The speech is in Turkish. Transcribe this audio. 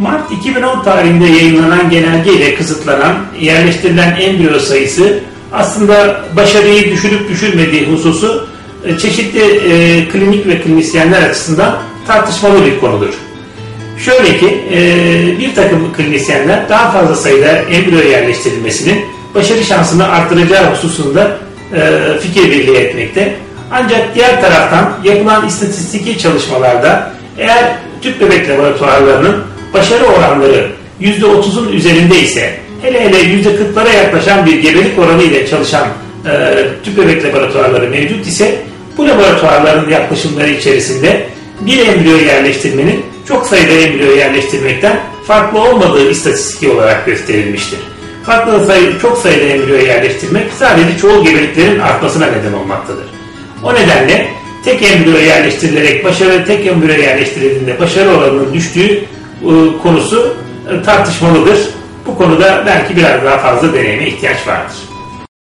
Mart 2010 tarihinde yayınlanan genelgeyle kısıtlanan yerleştirilen embriyo sayısı aslında başarıyı düşürüp düşürmediği hususu e, çeşitli e, klinik ve klinisyenler açısından tartışmalı bir konudur. Şöyle ki e, bir takım klinisyenler daha fazla sayıda embriyo yerleştirilmesinin başarı şansını arttıracağı hususunda e, fikir birliği etmekte. Ancak diğer taraftan yapılan istatistiki çalışmalarda eğer tüp bebek laboratuvarlarının başarı oranları %30'un üzerinde ise hele hele %40'lara yaklaşan bir gebelik oranı ile çalışan e, tüp bebek laboratuvarları mevcut ise bu laboratuvarların yaklaşımları içerisinde bir embriyo yerleştirmenin çok sayıda embriyo yerleştirmekten farklı olmadığı istatistiki olarak gösterilmiştir. Farklı sayı, çok sayıda embriyo yerleştirmek sadece çoğul gebeliklerin artmasına neden olmaktadır. O nedenle tek embriyo yerleştirilerek başarı tek embriyo yerleştirildiğinde başarı oranının düştüğü konusu e, tartışmalıdır. Bu konuda belki biraz daha fazla deneyime ihtiyaç vardır.